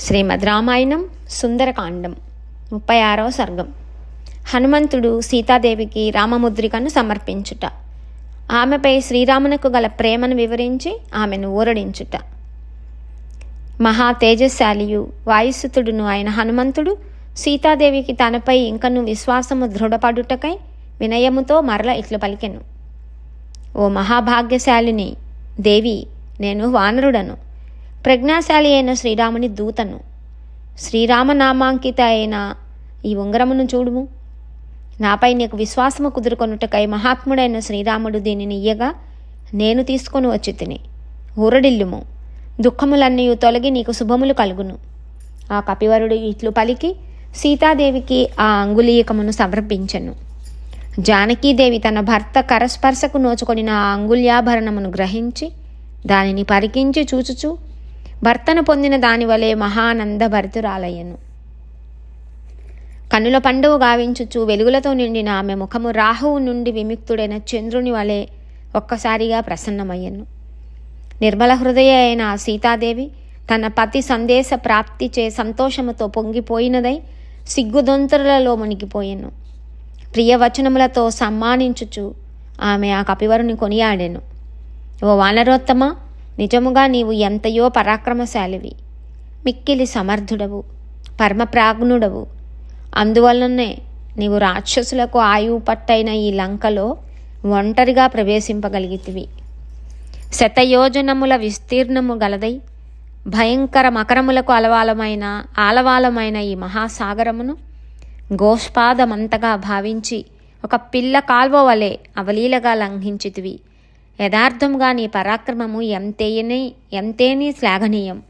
శ్రీమద్ రామాయణం సుందరకాండం ముప్పై ఆరవ సర్గం. హనుమంతుడు సీతాదేవికి రామముద్రికను సమర్పించుట. ఆమెపై శ్రీరామునకు గల ప్రేమను వివరించి ఆమెను ఊరడించుట. మహా తేజశాలియు వాయుసుతుడును ఆయన హనుమంతుడు సీతాదేవికి తనపై ఇంకను విశ్వాసము దృఢపడుటకై వినయముతో మరల ఇట్లు పలికెను. ఓ మహాభాగ్యశాలిని దేవి నేను వానరుడను. ప్రజ్ఞాశాలి అయిన శ్రీరాముని దూతను. శ్రీరామనామాంకిత అయిన ఈ ఉంగరమును చూడుము. నాపై నీకు విశ్వాసము కుదురుకొనుటకై మహాత్ముడైన శ్రీరాముడు దీనిని ఇయ్యగా నేను తీసుకొని వచ్చి తిని ఊరడిల్లుము. దుఃఖములన్నీ తొలగి నీకు శుభములు కలుగును. ఆ కపివరుడు ఇట్లు పలికి సీతాదేవికి ఆ అంగులీయకమును సమర్పించెను. జానకీదేవి తన భర్త కరస్పర్శకు నోచుకొనిన ఆ అంగుల్యాభరణమును గ్రహించి దానిని పరికించి చూచుచూ భర్తను పొందిన దాని వలె మహానంద భరితురాలయ్యను కనుల పండువు గావించుచు వెలుగులతో నిండిన ఆమె ముఖము రాహువు నుండి విముక్తుడైన చంద్రుని వలె ఒక్కసారిగా ప్రసన్నమయ్యను. నిర్మల హృదయ అయిన సీతాదేవి తన పతి సందేశ ప్రాప్తి చే సంతోషముతో పొంగిపోయినదై సిగ్గుదొంతరులలో మునిగిపోయాను. ప్రియవచనములతో సమ్మానించుచు ఆమె ఆ కపివరుని కొనియాడెను. ఓ వానరోత్తమ నిజముగా నీవు ఎంతయో పరాక్రమశాలివి. మిక్కిలి సమర్థుడవు పరమప్రాజ్ఞుడవు. అందువలనే నీవు రాక్షసులకు ఆయువు పట్టైన ఈ లంకలో ఒంటరిగా ప్రవేశింపగలిగితివి. శతయోజనముల విస్తీర్ణము గలదై భయంకర మకరములకు అలవాలమైన ఆలవాలమైన ఈ మహాసాగరమును గోష్పాదమంతగా భావించి ఒక పిల్ల కాల్వ వలె అవలీలగా లంఘించితివి. యథార్థంగా నీ పరాక్రమము ఎంతేని ఎంతేని శ్లాఘనీయం?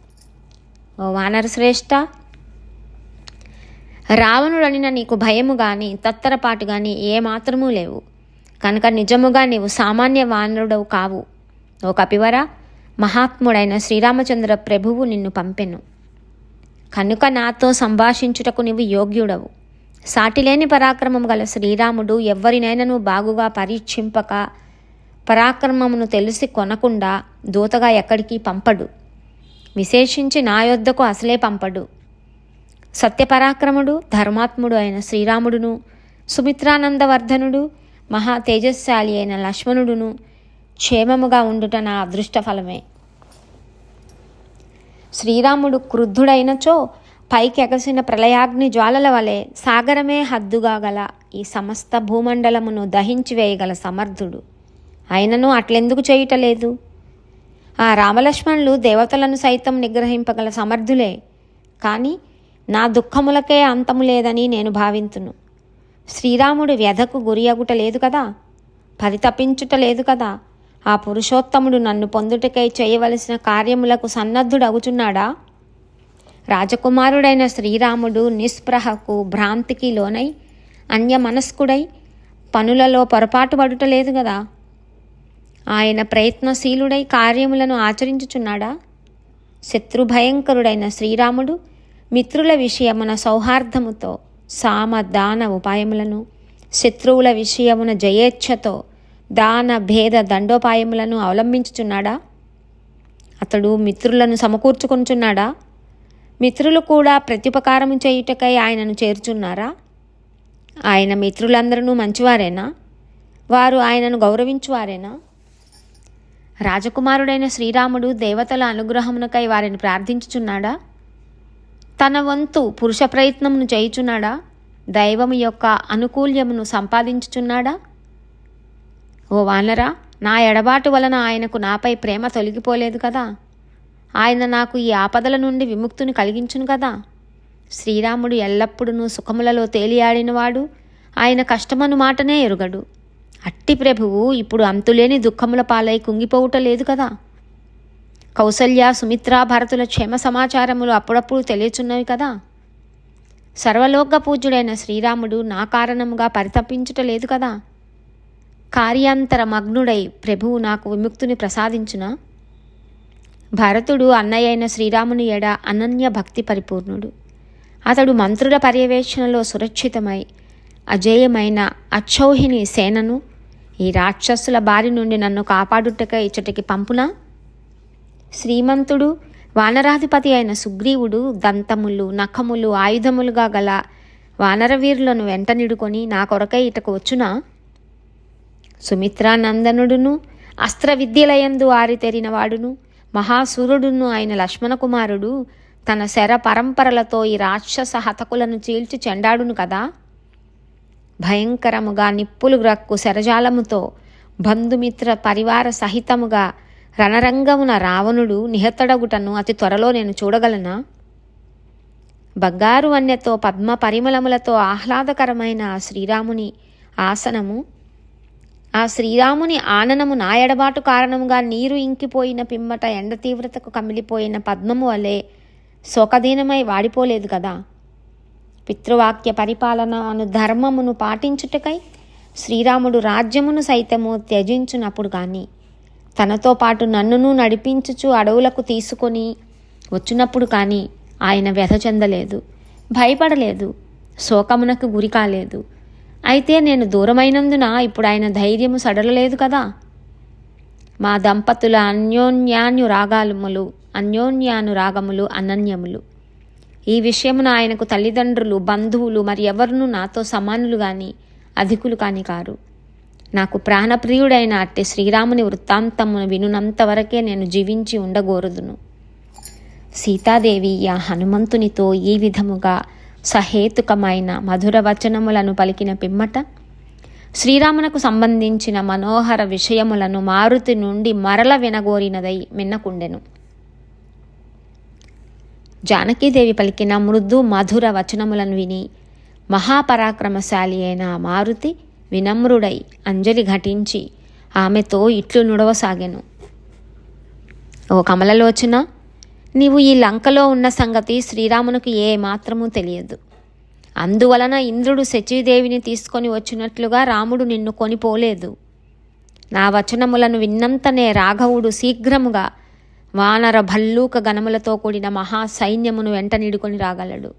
ఓ వానరశ్రేష్ఠ రావణుడనిన నీకు భయము కానీ తత్తరపాటు కానీ ఏమాత్రమూ లేవు. కనుక నిజముగా నీవు సామాన్య వానరుడవు కావు. ఓ కపివర మహాత్ముడైన శ్రీరామచంద్ర ప్రభువు నిన్ను పంపెను. కనుక నాతో సంభాషించుటకు నీవు యోగ్యుడవు. సాటిలేని పరాక్రమం గల శ్రీరాముడు ఎవ్వరినైనను బాగుగా పరీక్షింపక పరాక్రమమును తెలిసి కొనకుండా దూతగా ఎక్కడికి పంపడు. విశేషించి నా యొద్దకు అసలే పంపడు. సత్యపరాక్రముడు ధర్మాత్ముడు అయిన శ్రీరాముడును సుమిత్రానందవర్ధనుడు మహా తేజస్శాలి అయిన లక్ష్మణుడును క్షేమముగా ఉండుట నా అదృష్ట ఫలమే శ్రీరాముడు క్రుద్ధుడైనచో పైకి ఎగసిన ప్రళయాగ్ని జ్వాలల వలె సాగరమే హద్దుగా గల ఈ సమస్త భూమండలమును దహించి వేయగల సమర్థుడు. అయినను అట్లెందుకు చేయుటలేదు? ఆ రామలక్ష్మణులు దేవతలను సైతం నిగ్రహింపగల సమర్థులే. కానీ నా దుఃఖములకే అంతము లేదని నేను భావింతును. శ్రీరాముడు వ్యధకు గురియగుట లేదు కదా? పరితపించుట లేదు కదా? ఆ పురుషోత్తముడు నన్ను పొందుటకై చేయవలసిన కార్యములకు సన్నద్ధుడగుచున్నాడా రాజకుమారుడైన శ్రీరాముడు నిస్పృహకు భ్రాంతికి లోనై అన్యమనస్కుడై పనులలో పొరపాటు పడుటలేదు కదా? ఆయన ప్రయత్నశీలుడై కార్యములను ఆచరించుచున్నాడా? శత్రుభయంకరుడైన శ్రీరాముడు మిత్రుల విషయమున సౌహార్దముతో సామ దాన ఉపాయములను శత్రువుల విషయమున జయేచ్ఛతో దాన భేద దండోపాయములను అవలంబించుచున్నాడా? అతడు మిత్రులను సమకూర్చుకొనుచున్నాడా? మిత్రులు కూడా ప్రత్యుపకారము చేయుటకై ఆయనను చేర్చున్నారా? ఆయన మిత్రులందరూ మంచివారేనా? వారు ఆయనను గౌరవించువారేనా? రాజకుమారుడైన శ్రీరాముడు దేవతల అనుగ్రహమునకై వారిని ప్రార్థించుచున్నాడా? తన వంతు పురుష ప్రయత్నమును చేయుచున్నాడా? దైవము యొక్క అనుకూల్యమును సంపాదించుచున్నాడా? ఓ వానరా నా ఎడబాటు వలన ఆయనకు నాపై ప్రేమ తొలగిపోలేదు కదా? ఆయన నాకు ఈ ఆపదల నుండి విముక్తిని కలిగించును కదా? శ్రీరాముడు ఎల్లప్పుడూ సుఖములలో తేలియాడినవాడు. ఆయన కష్టమను మాటనే ఎరుగడు. అట్టి ప్రభువు ఇప్పుడు అంతులేని దుఃఖముల పాలై కుంగిపోవుట లేదు కదా. కౌసల్య సుమిత్ర భరతుల క్షేమ సమాచారములు అప్పుడప్పుడు తెలియచున్నవి కదా. సర్వలోక పూజ్యుడైన శ్రీరాముడు నా కారణముగా పరితపించుట లేదు కదా. కార్యాంతర మగ్నుడై ప్రభువు నాకు విముక్తిని ప్రసాదించున భరతుడు అన్నయ్య అయిన శ్రీరాముని ఎడ అనన్య భక్తి పరిపూర్ణుడు. అతడు మంత్రుల పర్యవేక్షణలో సురక్షితమై అజేయమైన అచ్చౌహిని సేనను ఈ రాక్షసుల బారి నుండి నన్ను కాపాడుటక ఇచ్చటికి పంపునా? శ్రీమంతుడు వానరాధిపతి అయిన సుగ్రీవుడు దంతములు నఖములు ఆయుధములుగా గల వానరవీరులను వెంటనిడుకొని నా కొరకై ఇటకు వచ్చునా? సుమిత్రానందనుడును అస్త్ర విద్యలయందు ఆరితెరినవాడును మహాసూరుడును ఆయన లక్ష్మణ కుమారుడు తన శర పరంపరలతో ఈ రాక్షస హతకులను చీల్చి చెండాడును కదా? భయంకరముగా నిప్పులు గ్రక్కు శరజాలముతో బంధుమిత్ర పరివార సహితముగా రణరంగమున రావణుడు నిహతడగుటను అతి త్వరలో నేను చూడగలనా? బంగారు వన్యతో పద్మ పరిమళములతో ఆహ్లాదకరమైన ఆ శ్రీరాముని ఆసనము ఆ శ్రీరాముని ఆననము నా ఎడబాటు కారణముగా నీరు ఇంకిపోయిన పిమ్మట ఎండ తీవ్రతకు కమిలిపోయిన పద్మము వలె శోకదీనమై వాడిపోలేదు కదా? పితృవాక్య పరిపాలన అను ధర్మమును పాటించుటకై శ్రీరాముడు రాజ్యమును సైతము త్యజించునప్పుడు కానీ తనతో పాటు నన్నును నడిపించుచు అడవులకు తీసుకొని వచ్చినప్పుడు కానీ ఆయన వ్యధ చెందలేదు భయపడలేదు శోకమునకు గురి కాలేదు. అయితే నేను దూరమైనందున ఇప్పుడు ఆయన ధైర్యము సడలలేదు కదా? మా దంపతుల అన్యోన్యాన్యురాగాలుములు అన్యోన్యానురాగములు అన్యోన్యాను రాగములు అనన్యములు. ఈ విషయమున ఆయనకు తల్లిదండ్రులు బంధువులు మరి ఎవరును నాతో సమానులు కానీ అధికులు కాని కారు. నాకు ప్రాణప్రియుడైన అట్టి శ్రీరాముని వృత్తాంతమును వినునంతవరకే నేను జీవించి ఉండగోరుదును. సీతాదేవి ఆ హనుమంతునితో ఈ విధముగా సహేతుకమైన మధుర వచనములను పలికిన పిమ్మట శ్రీరామునకు సంబంధించిన మనోహర విషయములను మారుతి నుండి మరల వినగోరినదై మిన్నకుండెను జానకీదేవి పలికిన మృదు మధుర వచనములను విని మహాపరాక్రమశాలి అయిన మారుతి వినమ్రుడై అంజలి ఘటించి ఆమెతో ఇట్లు నుడవసాగెను. ఓ కమలలోచన నీవు ఈ లంకలో ఉన్న సంగతి శ్రీరామునికి ఏ మాత్రమూ తెలియదు. అందువలన ఇంద్రుడు శచీదేవిని తీసుకొని వచ్చినట్లుగా రాముడు నిన్ను కొనిపోలేదు. నా వచనములను విన్నంతనే రాఘవుడు శీఘ్రముగా వానర భల్లూక గణములతో కూడిన మహా సైన్యమును వెంట నీడుకొని రాగలడు.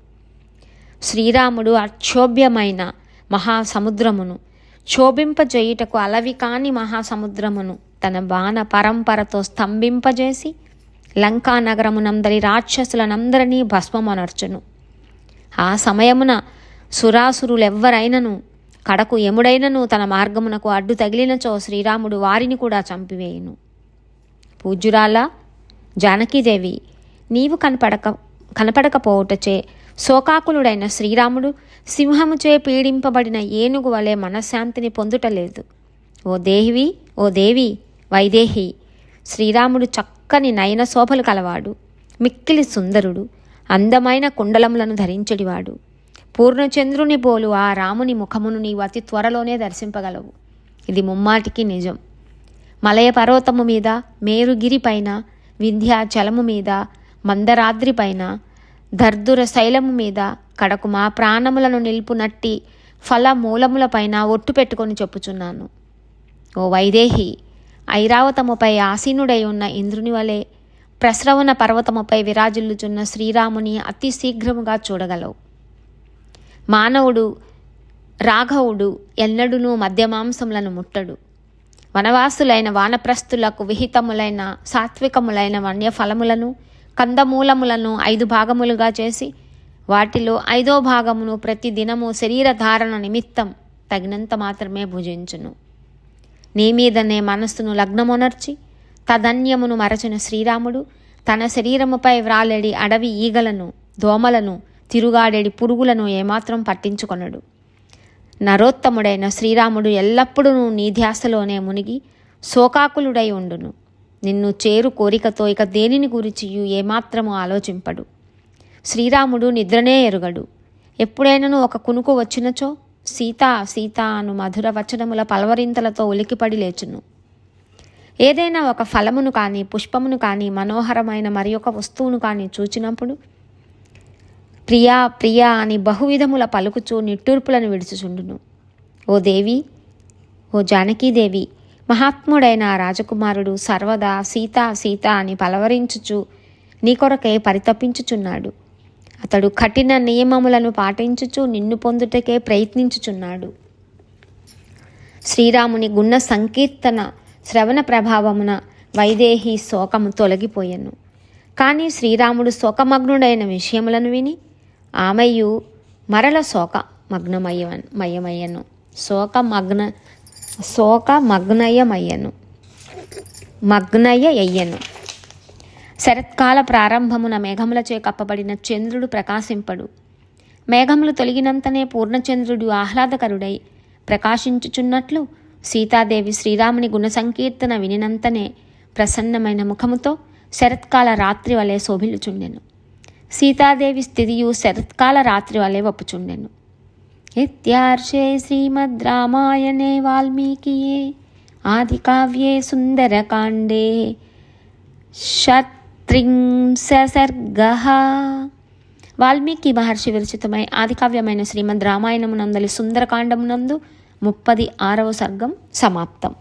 శ్రీరాముడు అక్షోభ్యమైన మహాసముద్రమును క్షోభింపజేయుటకు అలవి కాని మహాసముద్రమును తన బాణ పరంపరతో స్తంభింపజేసి లంకా నగరమునందరి రాక్షసులనందరినీ భస్మమనర్చును. ఆ సమయమున సురాసురులెవ్వరైనను కడకు ఎముడైనను తన మార్గమునకు అడ్డు తగిలినచో శ్రీరాముడు వారిని కూడా చంపివేయును. పూజ్యురాలా జానకీదేవి నీవు కనపడక కనపడకపోవుటచే శోకాకులుడైన శ్రీరాముడు సింహముచే పీడింపబడిన ఏనుగు వలె మనశ్శాంతిని పొందుటలేదు. ఓ దేవి ఓ దేవి వైదేహి శ్రీరాముడు చక్కని నయన శోభలు కలవాడు. మిక్కిలి సుందరుడు అందమైన కుండలములను ధరించడివాడు. పూర్ణచంద్రుని పోలు ఆ రాముని ముఖమును నీవు అతి త్వరలోనే దర్శింపగలవు. ఇది ముమ్మాటికి నిజం. మలయ పర్వతము మీద మేరుగిరి పైన వింధ్యాచలము మీద మందరాద్రిపైన దర్దుర శైలము మీద కడకు మా ప్రాణములను నిలుపునట్టి ఫల మూలములపైన ఒట్టు పెట్టుకొని చెప్పుచున్నాను. ఓ వైదేహి ఐరావతముపై ఆసీనుడై ఉన్న ఇంద్రుని వలె ప్రస్రవణ పర్వతముపై విరాజిల్లుచున్న శ్రీరాముని అతి శీఘ్రముగా చూడగలవు. మానవుడు రాఘవుడు ఎన్నడూనూ మద్యమాంసములను ముట్టడు. వనవాసులైన వానప్రస్థులకు విహితములైన సాత్వికములైన వన్యఫలములను కందమూలములను ఐదు భాగములుగా చేసి వాటిలో ఐదో భాగమును ప్రతి దినము శరీరధారణ నిమిత్తం తగినంత మాత్రమే భుజించును. నీ మీదనే మనస్సును లగ్నమునర్చి తదన్యమును మరచిన శ్రీరాముడు తన శరీరముపై వ్రాలెడి అడవి ఈగలను దోమలను తిరుగాడేడి పురుగులను ఏమాత్రం పట్టించుకొనడు. నరోత్తముడైన శ్రీరాముడు ఎల్లప్పుడూ నీ ధ్యాసలోనే మునిగి శోకాకులుడై ఉండును. నిన్ను చేరు కోరికతో ఇక దేనిని గురించియు ఏమాత్రము ఆలోచింపడు. శ్రీరాముడు నిద్రనే ఎరుగడు. ఎప్పుడైనను ఒక కునుకు వచ్చినచో సీత సీతా అను మధుర వచనముల పలవరింతలతో ఉలికిపడి లేచును. ఏదైనా ఒక ఫలమును కానీ పుష్పమును కానీ మనోహరమైన మరి ఒక వస్తువును కానీ చూచినప్పుడు ప్రియా ప్రియా అని బహువిధముల పలుకుచూ నిట్టూర్పులను విడుచుచుండును. ఓ దేవి ఓ జానకీదేవి మహాత్ముడైన ఆ రాజకుమారుడు సర్వదా సీత సీత అని పలవరించుచు నీ కొరకే పరితపించుచున్నాడు. అతడు కఠిన నియమములను పాటించుచు నిన్ను పొందుటకే ప్రయత్నించుచున్నాడు. శ్రీరాముని గుణ సంకీర్తన శ్రవణ ప్రభావమున వైదేహి శోకము తొలగిపోయెను. కానీ శ్రీరాముడు శోకమగ్నుడైన విషయములను విని ఆమెయు మరల శోక మగ్నమయ్య మయమయ్యను శోకమగ్న శోకమగ్నయమయ్యను మగ్నయ్య అయ్యను శరత్కాల ప్రారంభమున మేఘములచే కప్పబడిన చంద్రుడు ప్రకాశింపడు. మేఘములు తొలగినంతనే పూర్ణచంద్రుడు ఆహ్లాదకరుడై ప్రకాశించుచున్నట్లు సీతాదేవి శ్రీరాముని గుణ సంకీర్తన వినినంతనే ప్రసన్నమైన ముఖముతో శరత్కాల రాత్రి వలె శోభిలుచుండెను సీతాదేవి స్థితియు శరత్కాల రాత్రి వలె వప్పుచుండెను ఇత్యార్షే శ్రీమద్ రామాయణే వాల్మీకియే ఆదికావ్యే సుందరకాండే షత్రింశ సర్గ వాల్మీకి మహర్షి విరచితమై ఆదికావ్యమైన శ్రీమద్ రామాయణమునందలి సుందరకాండమునందు ముప్పది ఆరవ సర్గం సమాప్తం.